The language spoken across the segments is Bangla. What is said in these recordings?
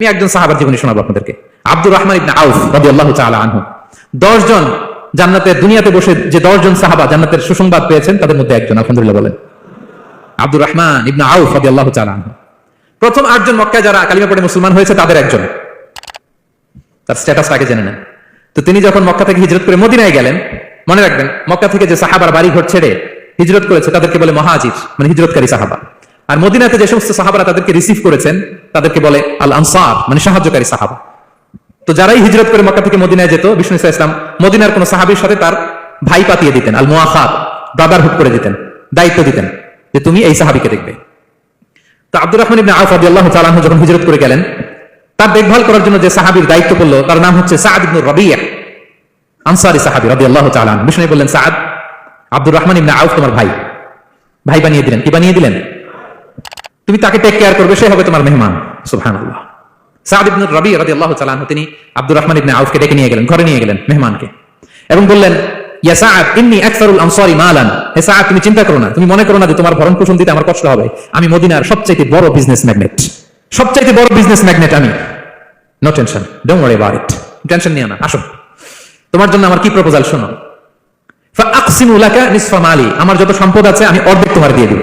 আমি একজন সাহাবার জীবনী শোনাবো আপনাদেরকে। আব্দুর রহমান ইবনে আউফ রাদিয়াল্লাহু তাআলা আনহু। 10 জন জান্নাতের দুনিয়াতে বসে যে 10 জন সাহাবা জান্নাতের সুসংবাদ পেয়েছেন, তাদের মধ্যে একজন, আলহামদুলিল্লাহ বলেন। আব্দুর রহমান ইবনে আউফ রাদিয়াল্লাহু তাআলা আনহু। প্রথম আটজন মক্কায় যারা কালিমা পড়ে মুসলমান হয়েছে, তাদের একজন। তার স্ট্যাটাস আগে জেনে নেন। তো তিনি যখন মক্কা থেকে হিজরত করে মদিনায় গেলেন, মনে রাখবেন, মক্কা থেকে যে সাহাবার বাড়ি ঘর ছেড়ে হিজরত করেছে, তাদেরকে বলে মহাজির মানে হিজরতকারী সাহাবা। আর মদিনাতে যে সমস্ত সাহাবারা তাদেরকে রিসিভ করেছেন, তাদেরকে বলে আল আনসার মানে সাহায্যকারী সাহাবা। তো যারাই হিজরত করে মক্কা থেকে মদিনায় যেত, বিষ্ণু ইসা ইসলাম মদিনার কোন সাহাবির সাথে তার ভাই পাতিয়ে দিতেন আল মোয়াখাত ব্রাদারহুড করে দিতেন, দায়িত্ব দিতেন যে তুমি এই সাহাবিকে দেখবে। তো আব্দুর রহমান ইবনে আউফ রাদিয়াল্লাহু তাআলা যখন হিজরত করে গেলেন, তার দেখভাল করার জন্য যে সাহাবীর দায়িত্ব পড়ল, তার নাম হচ্ছে সাদ ইবনে রাবিয়া, আনসারী সাহাবী রাদিয়াল্লাহু তাআলা বিষ্ণু বললেন, সাদ, আব্দুর রহমান ইবনে আউফ তোমার ভাই। ভাই বানিয়ে দিলেন, কি বানিয়ে দিলেন? তুমি তাকে টেক কেয়ার করবে, সে হবে তোমার মেহমান। সাদ ইবনে রাবি রাদিয়াল্লাহু তাআলা আনহু, তিনি আব্দুর রহমান ইবনে আউফকে ডেকে নিয়ে গেলেন, ঘরে নিয়ে গেলেন মেহমানকে। এবং বললেন তুমি চিন্তা করো না, তুমি মনে করো না যে তোমার ভরণ পোষণ দিতে আমার কষ্ট হবে। আমি মদিনার সবচেয়ে বড় বিজনেস ম্যাগনেট সবচেয়ে বড় বিজনেস ম্যাগনেট আমি। No tension don't worry it tension নিও না, আসো। তোমার জন্য আমার কি প্রপোজাল শোনো। ফাআকসিমু লাকা নিসফা মালি। আমার যত সম্পদ আছে, আমি অর্ধেক তোমার দিয়ে দিব।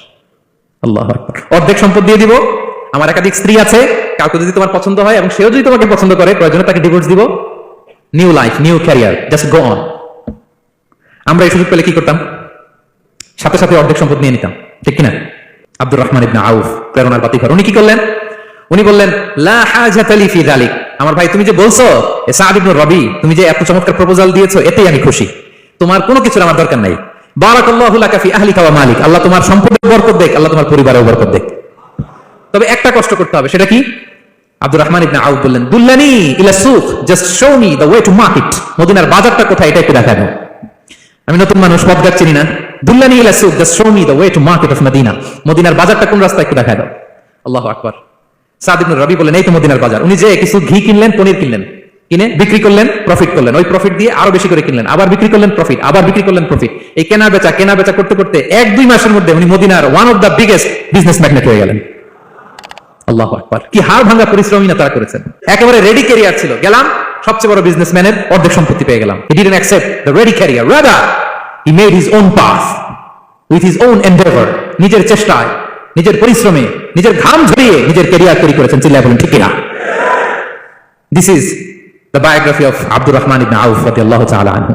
আল্লাহ অর্ধেক সম্পদ দিয়ে দিব, আমার একাধিক স্ত্রী আছে, কাউকে যদি তোমার পছন্দ হয় এবং সেও যদি তোমাকে পছন্দ করে, প্রয়োজনে তাকে ডিভোর্স দিব। New life new career just go on আমরা এই সুযোগ পেলে কি করতাম? সাথে সাথে অর্ধেক সম্পদ নিয়ে নিতাম, ঠিক কিনা? আব্দুর রহমান ইবনে আউফ, প্রেরণার বাতিঘর। উনি কি করলেন? উনি বললেন আমার ভাই, তুমি যে বলছো সাদ রবি, তুমি যে এত চমৎকার প্রপোজাল দিয়েছ, এতেই আমি খুশি। তোমার কোনো কিছুর আমার দরকার নাই। আল্লাহ তোমার সম্পদের বরকত দেখ, আল্লাহ তোমার বরকত দেখ। তবে একটা কষ্ট করতে হবে, সেটা কি? আব্দুর রহমান ইবনে বললেন, দুল্লানি ইলা just show me way to market মদিনার বাজারটা কোথায় এটা একটু দেখা দাও আমি নতুন মানুষ, পথঘাট চিনি না। দুল্লানি ইলা just show me the way to market of Medina মদিনার বাজারটা কোন রাস্তায় একটু দেখা দাও আল্লাহু আকবার। সাদ ইবনে রবি বলেন এই তো মদিনার বাজার। উনি যে, কিছু ঘি কিনলেন, পনির কিনলেন। কিনে বিক্রি করলেন প্রফিট করলেন। ওই প্রফিট দিয়ে আরও বেশি করে কিনলেন। আবার বিক্রি করলেন প্রফিট আবার বিক্রি করলেন প্রফিট এই কেনা বেচা কেনা বেচা করতে করতে এক, দুই মাসের মধ্যে উনি মদিনার one of the biggest business magnate হয়ে গেলেন। আল্লাহ আকবার। কি ভাঙা না তারা করেছেন। একেবারে রেডি ক্যারিয়ার ছিল। গেলাম, সবচেয়ে বড় বিজনেসম্যানের অর্ধেক সম্পত্তি পেয়ে গেলাম। He didn't accept the ready career rather he made his own path with his own endeavour নিজের চেষ্টায়, নিজের পরিশ্রমে, নিজের ঘাম ঝরিয়ে নিজের ক্যারিয়ার তৈরি করেছেন। বলেন, ঠিক কিনা? This is biography of Abdur Rahman Ibn Auf রাদিয়াল্লাহু তাআলা আনহু